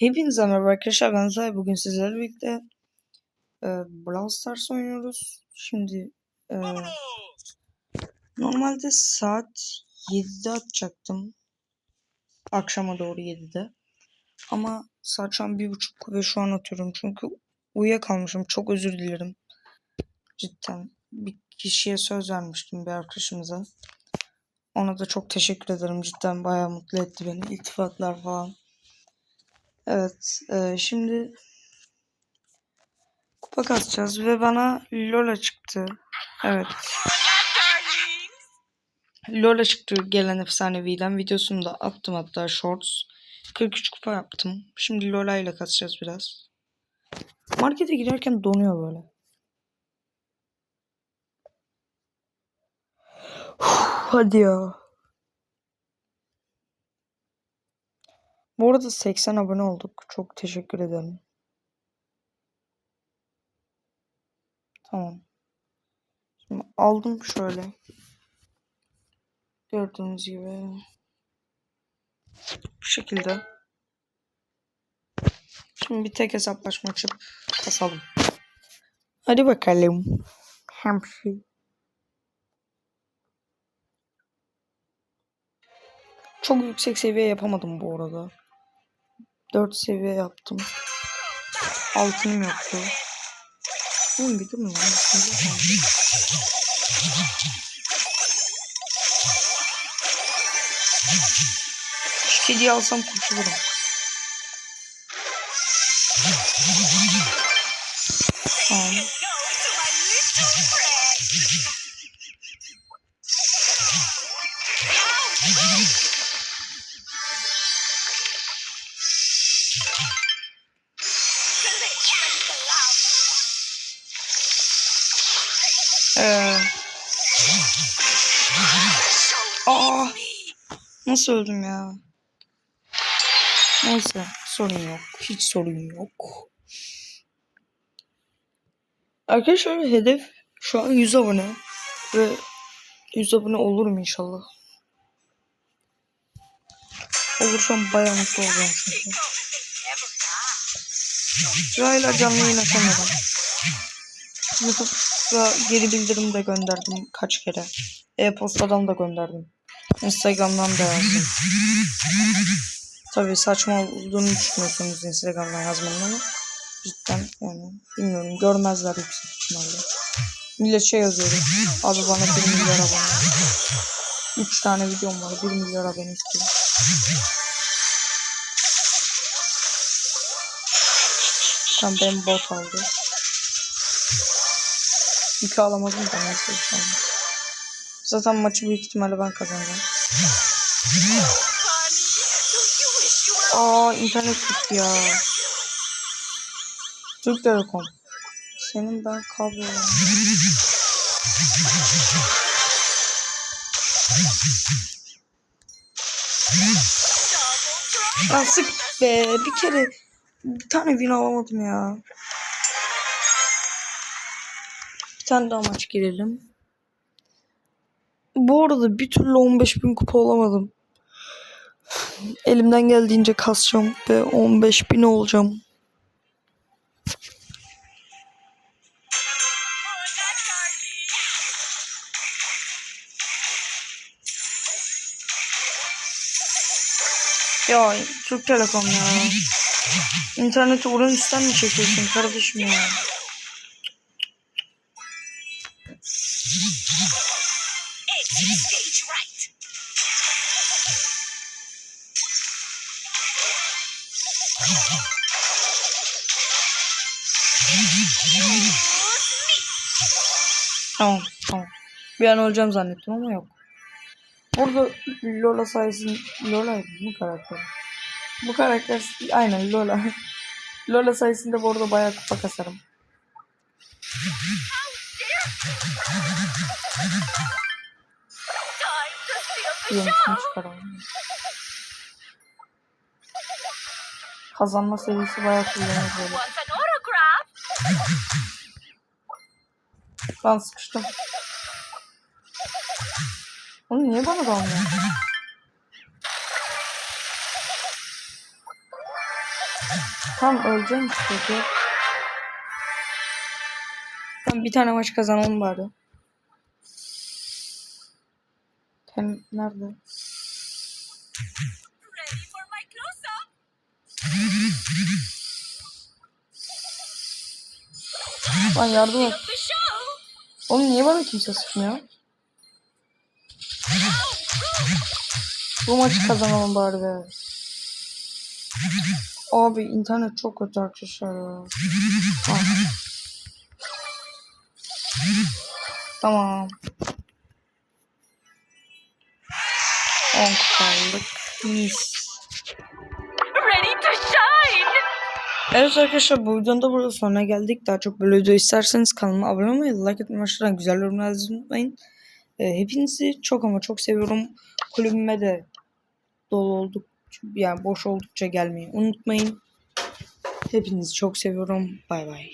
Hepinize merhaba arkadaşlar ben Zay. Bugün sizlerle birlikte e, Brawl Stars oynuyoruz. Şimdi e, normalde saat 7'de atacaktım. Akşama doğru 7'de. Ama saat şu an 1.30 ve şu an atıyorum. Çünkü uyuyakalmışım. Çok özür dilerim. Cidden. Bir kişiye söz vermiştim bir arkadaşımıza. Ona da çok teşekkür ederim. Cidden bayağı mutlu etti beni. İltifatlar falan. Evet, e, şimdi kupa kasacağız ve bana Lola çıktı. Evet. Lola çıktı gelen efsaneviden. Videosunu da attım hatta shorts. 43 kupa yaptım. Şimdi Lola ile kasacağız biraz. Markete girerken donuyor böyle. Hadi ya. Bu arada 80 abone olduk. Çok teşekkür ederim. Tamam. Şimdi aldım şöyle. Gördüğünüz gibi. Bu şekilde. Şimdi bir tek hesaplaşma açıp kasalım. Hadi bakalım. Hamsi. Çok yüksek seviye yapamadım bu arada. 4 seviye yaptım. Altınım yoktu. Oğlum bir lan. Kaldı. Şu kediyi alsam kurtulurum. Tamam. Ee, aa, nasıl öldüm ya? Neyse sorun yok. Hiç sorun yok. Arkadaşlar hedef şu an 100 abone ve 100 abone olurum inşallah. Olursam bayağı mutlu olacağım çünkü. Sırayla canlı yayın açamadım. YouTube'da geri bildirim de gönderdim kaç kere. E-postadan da gönderdim. Instagram'dan da yazdım. Tabii saçma olduğunu düşünüyorsunuz Instagram'dan yazmanın ama cidden yani bilmiyorum görmezler yüksek ihtimalle. Millet şey yazıyor. Abi bana 1 milyar abone. 3 tane videom var 1 milyar abone istiyorum. Tam ben bot aldı. Yükü alamadım da neyse hiç olmaz. Zaten maçı büyük ihtimalle ben kazanacağım. Aa internet gitti ya. Türk Telekom. Senin ben kablo. Nasıl be bir kere bir tane win alamadım ya. Tane daha maç girelim. Bu arada bir türlü 15.000 kupa olamadım. Elimden geldiğince kasacağım ve 15.000 olacağım. Ya Türk Telekom ya. İnterneti oranın üstten mi çekiyorsun kardeşim ya? Tamam tamam. Bir an öleceğim zannettim ama yok. Burada Lola sayesinde Lola bu karakter. Bu karakter aynen Lola. Lola sayesinde bu arada bayağı kupa kasarım. Yenisini çıkaralım. Kazanma seviyesi bayağı kullanıyoruz böyle. Want an autograph? Ben sıkıştım. Oğlum niye bana dalmıyor? Tam öleceğim işte. Tamam bir tane maç kazanalım bari. Tem nerede? Lan yardım et. Oğlum niye bana kimse sıkmıyor? Bu maçı kazanalım bari be. Abi internet çok kötü arkadaşlar ya. Tamam. 10 kaldık. Mis. Ready to shine. Evet arkadaşlar bu videonun da burada sonuna geldik. Daha çok böyle video isterseniz kanalıma abone olmayı, like etmeyi, aşağıdan güzel yorumlar unutmayın. Ee, hepinizi çok ama çok seviyorum. Kulübüme de dolu olduk. Yani boş oldukça gelmeyi unutmayın. Hepinizi çok seviyorum. Bay bay.